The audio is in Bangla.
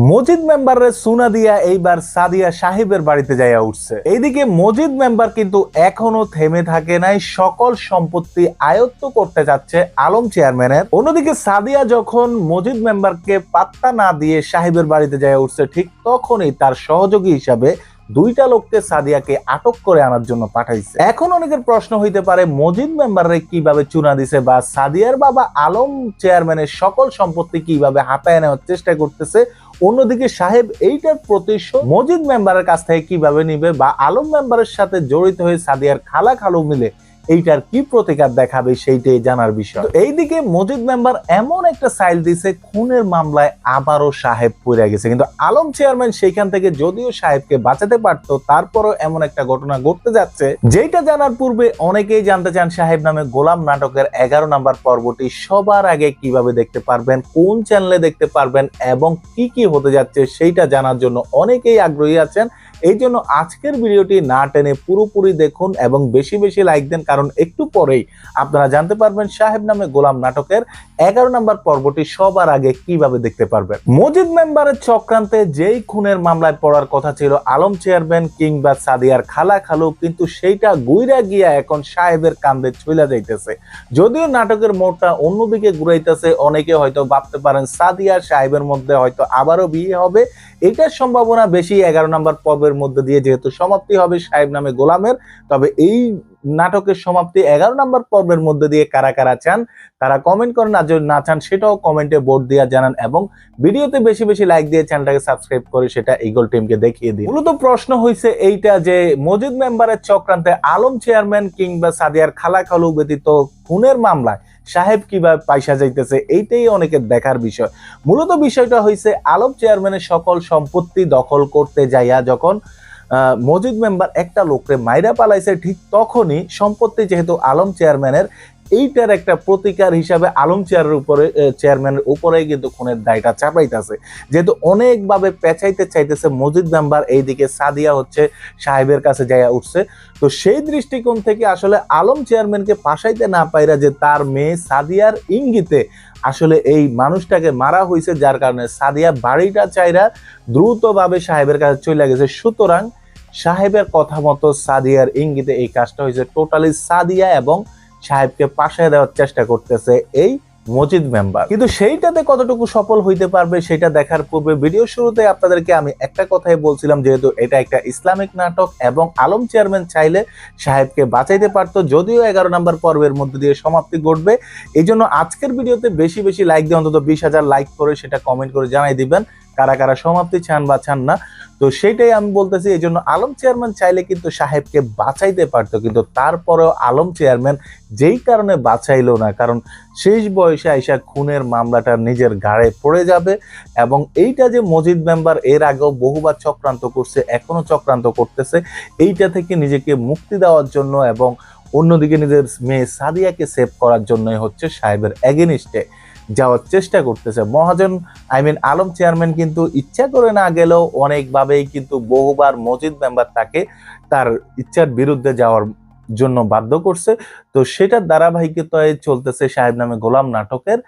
মজিদ মেম্বারের সুনা দিয়া এইবার সাদিয়া সাহেবের বাড়িতে যাইয়া উঠছে। এইদিকে মজিদ মেম্বার কিন্তু এখনও থেমে থাকে নাই, সকল সম্পত্তি আয়ত্ত করতে যাচ্ছে আলম চেয়ারম্যানের। অন্যদিকে সাদিয়া যখন মজিদ মেম্বারকে পাত্তা না দিয়ে সাহেবের বাড়িতে যাইয়া উঠছে, ঠিক তখনই তার সহযোগী হিসাবে দুইটা লোককে সাদিয়াকে আটক করে আনার জন্য পাঠাইছে। এখন অনেকের প্রশ্ন হইতে পারে, মজিদ মেম্বাররে কীভাবে চুনা দিছে বা সাদিয়ার বাবা আলম চেয়ারম্যানের সকল সম্পত্তি কীভাবে হাতায় নেওয়ার চেষ্টা করতেছে? অন্যদিকে সাহেব, এইটার প্রতিশোধ মজিদ মেম্বারের কাছ থেকে কীভাবে নিবে বা আলম মেম্বারের সাথে জড়িত হয়ে সাদিয়ার খালা খালু মিলে এইটার কি প্রতিকার দেখাবে সেইটাই জানার বিষয়। এইদিকে মজিদ মেম্বার এমন একটা সাইল দিছে, খুনের মামলায় আবারও সাহেব পড়ে গেছে। কিন্তু আলম চেয়ারম্যান সেইখান থেকে যদিও সাহেবকে বাঁচাতে পারতো, তারপরও এমন একটা ঘটনা ঘটতে যাচ্ছে যেটা জানার পূর্বে অনেকেই জানতে চান সাহেব নামে গোলাম নাটকের এগারো নাম্বার পর্বটি সবার আগে কীভাবে দেখতে পারবেন, কোন চ্যানেলে দেখতে পারবেন এবং কি কি হতে যাচ্ছে সেইটা জানার জন্য অনেকেই আগ্রহী আছেন। এই জন্য আজকের ভিডিওটি না টেনে পুরোপুরি দেখুন এবং বেশি বেশি লাইক দেন, কারণ একটু পরেই আপনারা জানতে পারবেন সাহেব নামে গোলাম নাটকের এগারো নম্বর পর্বটি সবার আগে কীভাবে দেখতে পারবেন। মজিদ মেম্বারের চক্রান্তে যেই খুনের মামলায় পড়ার কথা ছিল আলম চেয়ারম্যান কিংবা সাদিয়ার খালা খালু, কিন্তু সেইটা গুইরা গিয়া এখন সাহেবের কান্দে চলে যাইতেছে। যদিও নাটকের মোড়টা অন্যদিকে ঘুরাইতেছে, অনেকে হয়তো ভাবতে পারেন সাদিয়া সাহেবের মধ্যে হয়তো আবারও বিয়ে হবে। এটার সম্ভাবনা বেশি এগারো নম্বর পর্বের মধ্যে দিয়ে যেহেতু সমাপ্তি হবে সাহেব নামে গোলামের তবে এই নাটকের সমাপ্তি এগারো নম্বর পর্বের মধ্যে দিয়ে কারা কারা চান, তারা কমেন্ট করেন আর যদি না চান সেটাও কমেন্টে বোর্ড দিয়ে জানান এবং ভিডিওতে বেশি বেশি লাইক দিয়ে চ্যানেলটাকে সাবস্ক্রাইব করে সেটা ইগল টিমকে দেখিয়ে দিন। মূলত প্রশ্ন হয়েছে এইটা যে মজিদ মেম্বারের চক্রান্তে আলম চেয়ারম্যান কিংবা সাদিয়ার খালা খালু ব্যতীত খুনের মামলায় সাহেব কীভাবে পয়সা যাইতেছে এইটাই অনেকের দেখার বিষয়। মূলত বিষয়টা হয়েছে আলম চেয়ারম্যানের সকল সম্পত্তি দখল করতে যাইয়া যখন মজিদ মেম্বার একটা লোকরে মাইরা পালাইছে, ঠিক তখনই সম্পত্তি যেহেতু আলম চেয়ারম্যানের, এইটার একটা প্রতিকার হিসাবে আলম চেয়ারের উপরে চেয়ারম্যানের উপরে কিন্তু খুনের দায়টা চাপাইতেছে। যেহেতু অনেকভাবে পেঁচাইতে চাইতেছে মজিদ মেম্বার, এইদিকে সাদিয়া হচ্ছে সাহেবের কাছে যাইয়া উঠছে। তো সেই দৃষ্টিকোণ থেকে আসলে আলম চেয়ারম্যানকে ফাঁসাইতে না পাইরা যে তার মেয়ে সাদিয়ার ইঙ্গিতে আসলে এই মানুষটাকে মারা হয়েছে যার কারণে সাদিয়া বাড়িটা চাইরা দ্রুতভাবে সাহেবের কাছে চলে গেছে। সুতরাং সাহেবের কথা মতো সাদিয়ার ইঙ্গিতে এই কাজটা হয়েছে টোটালি সাদিয়া এবং সাহেবকে পাশে দেওয়ার চেষ্টা করতেছে এই মজিদ মেম্বার কিন্তু সেইটাতে কতটুকু সফল হইতে পারবে সেটা দেখার পূর্বে ভিডিও শুরুতে আপনাদেরকে আমি একটা কথাই বলছিলাম, যেহেতু এটা একটা ইসলামিক নাটক এবং আলম চেয়ারম্যান চাইলে সাহেবকে বাঁচাইতে পারতো, যদিও এগারো নম্বর পর্বের মধ্যে দিয়ে সমাপ্তি ঘটবে। এই জন্য আজকের ভিডিওতে বেশি বেশি লাইক দিয়ে অন্তত বিশ হাজার লাইক করে সেটা কমেন্ট করে জানাই দিবেন। কারা কারা সমাপ্তি চান বা চান না, তো সেটাই আমি বলতেছি এই জন্য আলম চেয়ারম্যান চাইলে কিন্তু সাহেবকে বাঁচাইতে পারতো, কিন্তু তারপরেও আলম চেয়ারম্যান যেই কারণে বাঁচাইলো না, কারণ শেষ বয়সে আইসা খুনের মামলাটা নিজের ঘাড়ে পড়ে যাবে এবং এইটা যে মজিদ মেম্বার এর আগেও বহুবার চক্রান্ত করছে এখনও চক্রান্ত করতেছে, এইটা থেকে নিজেকে মুক্তি দেওয়ার জন্য এবং অন্যদিকে নিজের মেয়ে সাদিয়াকে সেভ করার জন্যই হচ্ছে সাহেবের এগেনিস্টে যাওয়ার চেষ্টা করতেছে। Mahajan I mean Alam chairman কিন্তু ইচ্ছা করে না গেলেও অনেকভাবেই কিন্তু বহুবার মজিদ মেম্বার তাকে তার ইচ্ছার বিরুদ্ধে যাওয়ার জন্য বাধ্য করছে। তো সেটার ধারাবাহিকতায় চলতেছে সাহেব নামে গোলাম নাটকের